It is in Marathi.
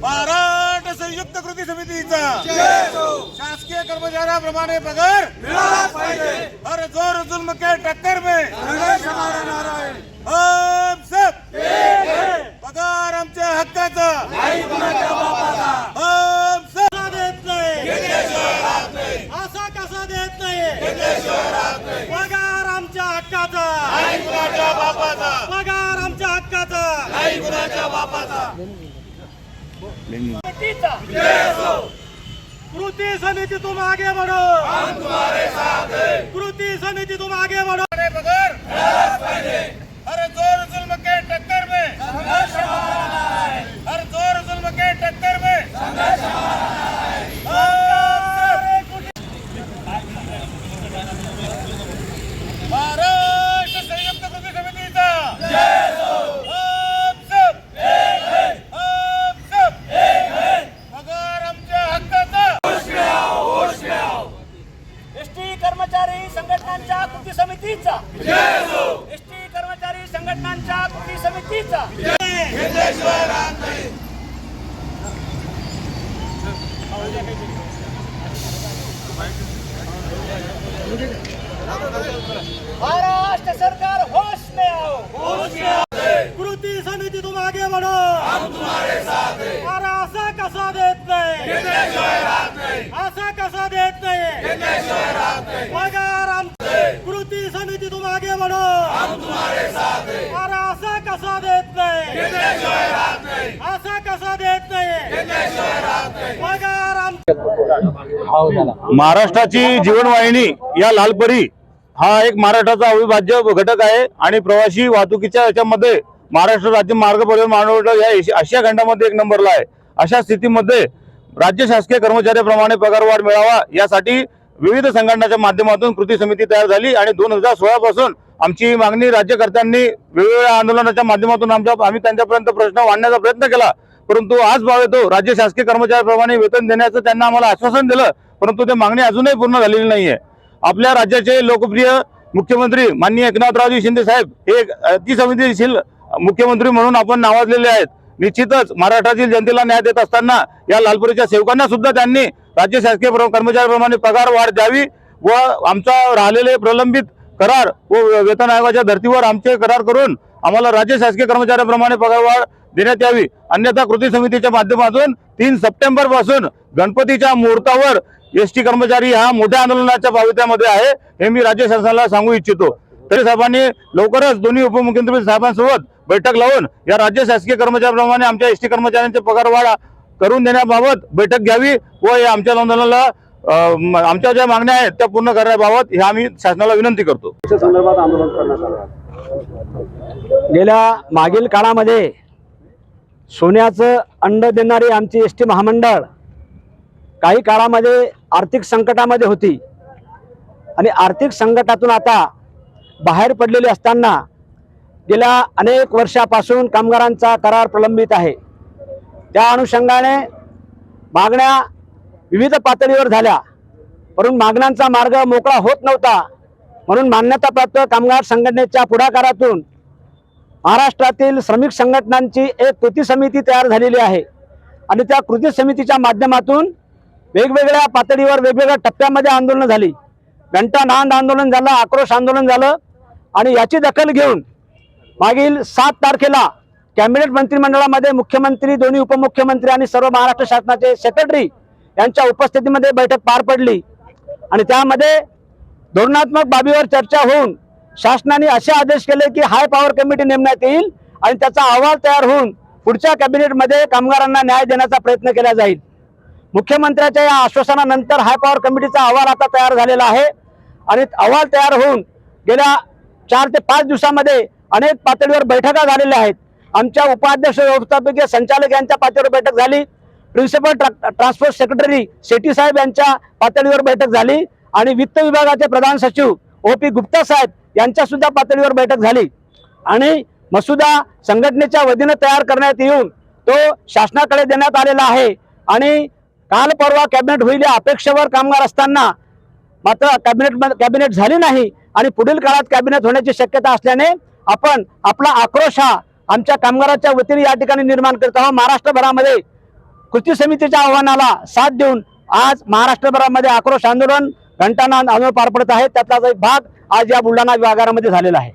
महाराष्ट्र संयुक्त कृती समितीचा शासकीय कर्मचाऱ्याप्रमाणे पगार हर जोर जुल्म के टक्कर में. हम सब पगार आमच्या हक्काचा. हम सब देत नाही? असा कसा देत नाही? पगार आमच्या हक्काचा. पगार आमच्या हक्काचा. बापाचा. कृती समिती तुम आगे बढ़ो। हम तुम्हारे साथ कृती समिती तुम आगे बढ़ो बड़े पगार हर जोर जुल्म के टक्कर में हर जोर जुल्म के टक्कर में हम सब महाराष्ट्र संयुक्त कृती समितीचा हम सब हम सब पगार आमच्या हक्काचा एसटी कर्मचारी संघटनांच्या कृती समितीचा. एसटी कर्मचारी संघटनांच्या कृती समितीचा. महाराष्ट्र सरकार होश में आओ. होश में आओ कृती समिती तुम आगे बढ़ो. हम तुम्हारे साथ हैं. अरे असा कसा देत नाही असा कसा देत नाही पगार आम कृती समिती तुम आगे बढ़ो हम तुम्हारे साथ हैं अरे असा कसा देत नाही? असा कसा देत नाही? पगार महाराष्ट्राची जीवनवाहिनी या लालपरी हा एक महाराष्ट्राचा अविभाज्य घटक आहे आणि प्रवासी वाहतुकीच्या याच्यामध्ये महाराष्ट्र राज्य मार्ग परिवहन महामंडळ या आशिया खंडामध्ये एक नंबरला आहे. अशा स्थितीमध्ये राज्य शासकीय कर्मचाऱ्याप्रमाणे पगारवाढ मिळावा यासाठी विविध संघटनाच्या माध्यमातून कृती समिती तयार झाली आणि दोन हजार सोळा पासून आमची मागणी राज्यकर्त्यांनी वेगवेगळ्या आंदोलनाच्या माध्यमातून आमच्या आम्ही त्यांच्यापर्यंत प्रश्न वाढण्याचा प्रयत्न केला. परंतु आज भाव येतो राज्य शासकीय कर्मचाऱ्याप्रमाणे वेतन देण्याचं त्यांना आम्हाला आश्वासन दिलं परंतु ते मागणी अजूनही पूर्ण झालेली नाहीये. आपल्या राज्याचे लोकप्रिय मुख्यमंत्री माननीय एकनाथरावजी शिंदे साहेब हे एक अतिसंवेदनशील मुख्यमंत्री म्हणून आपण नावाजलेले आहेत. निश्चितच महाराष्ट्रातील जनतेला न्याय देत असताना या लालपुरीच्या सेवकांना सुद्धा त्यांनी राज्य शासकीय प्र- कर्मचाऱ्याप्रमाणे पगार वाढ द्यावी व आमचा राहिलेले प्रलंबित करार व वेतन आयोगाच्या धर्तीवर आमचे करार करून आम्हाला राज्य शासकीय कर्मचाऱ्याप्रमाणे पगार वाढ देण्यात यावी. अन्यथा कृती समितीच्या माध्यमातून तीन सप्टेंबरपासून गणपतीच्या मुहूर्तावर एस टी कर्मचारी हा मोठ्या आंदोलनाच्या पावित्र्यामध्ये आहे हे मी राज्य शासनाला सांगू इच्छितो. तरी साहेबांनी लवकरच दोन्ही उपमुख्यमंत्री साहेबांसोबत बैठक लावून या राज्य शासकीय कर्मचाऱ्याप्रमाणे आमच्या एस टी कर्मचाऱ्यांचे पगार वाढ करून देण्याबाबत बैठक घ्यावी व या आमच्या आंदोलनाला आमच्या ज्या मागण्या आहेत त्या पूर्ण करण्याबाबत हे आम्ही शासनाला विनंती करतो. संदर्भात आंदोलन करण्यात आलं. गेल्या मागील काळामध्ये सोन्याचं अंड देणारी आमची एस टी महामंडळ काही काळामध्ये आर्थिक संकटामध्ये होती. आणि आर्थिक संकटातून आता बाहेर पडलेली असताना गेल्या अनेक वर्षापासून कामगारांचा करार प्रलंबित आहे. त्या अनुषंगाने मागण्या विविध पातळीवर झाल्या. परंतु मागण्यांचा मार्ग मोकळा होत नव्हता. म्हणून मान्यताप्राप्त कामगार संघटनेच्या पुढाकारातून महाराष्ट्रातील श्रमिक संघटनांची एक कृती समिती तयार झालेली आहे. आणि त्या कृती समितीच्या माध्यमातून वेगवेगळ्या पातळीवर वेगवेगळ्या टप्प्यामध्ये आंदोलनं झाली. घंटा नांद आंदोलन झालं आक्रोश आंदोलन झालं. आणि याची दखल घेऊन मागील सात तारखेला कॅबिनेट मंत्रिमंडळामध्ये मुख्यमंत्री दोन्ही उपमुख्यमंत्री आणि सर्व महाराष्ट्र शासनाचे सेक्रेटरी यांच्या उपस्थितीमध्ये बैठक पार पडली. आणि त्यामध्ये धोरणात्मक बाबीवर चर्चा होऊन शासनाने असे आदेश केले की हाय पॉवर कमिटी नेमण्यात येईल आणि त्याचा अहवाल तयार होऊन पुढच्या कॅबिनेटमध्ये कामगारांना न्याय देण्याचा प्रयत्न केला जाईल. मुख्यमंत्र्याच्या या आश्वासनानंतर हाय पॉवर कमिटीचा अहवाल आता तयार झालेला आहे. आणि अहवाल तयार होऊन गेल्या चार ते पाच दिवसामध्ये अनेक पातळीवर बैठका झालेल्या आहेत. आमच्या उपाध्यक्ष व्यवस्थापकीय संचालक यांच्या पातळीवर बैठक झाली. प्रिन्सिपल ट्रा ट्रान्सपोर्ट सेक्रेटरी शेट्टी साहेब यांच्या पातळीवर बैठक झाली आणि वित्त विभागाचे प्रधान सचिव ओ पी गुप्ता साहेब यांच्या सुद्धा पातळीवर बैठक झाली. आणि मसुदा संघटनेच्या वतीनं तयार करण्यात येऊन तो शासनाकडे देण्यात आलेला आहे. आणि काल परवा कॅबिनेट होईल या अपेक्षेवर कामगार असताना मात्र कॅबिनेट कॅबिनेट झाली नाही आणि पुढील काळात कॅबिनेट होण्याची शक्यता असल्याने आपण आपला आक्रोश हा आमच्या कामगाराच्या वतीने या ठिकाणी निर्माण करत आहोत. महाराष्ट्रभरामध्ये कृती समितीच्या आव्हानाला साथ देऊन आज महाराष्ट्रभरामध्ये आक्रोश आंदोलन घंटाना आंदोलन पार पडत आहे. त्यातलाच एक भाग आज या बुलढाणा विभागामध्ये झालेला आहे.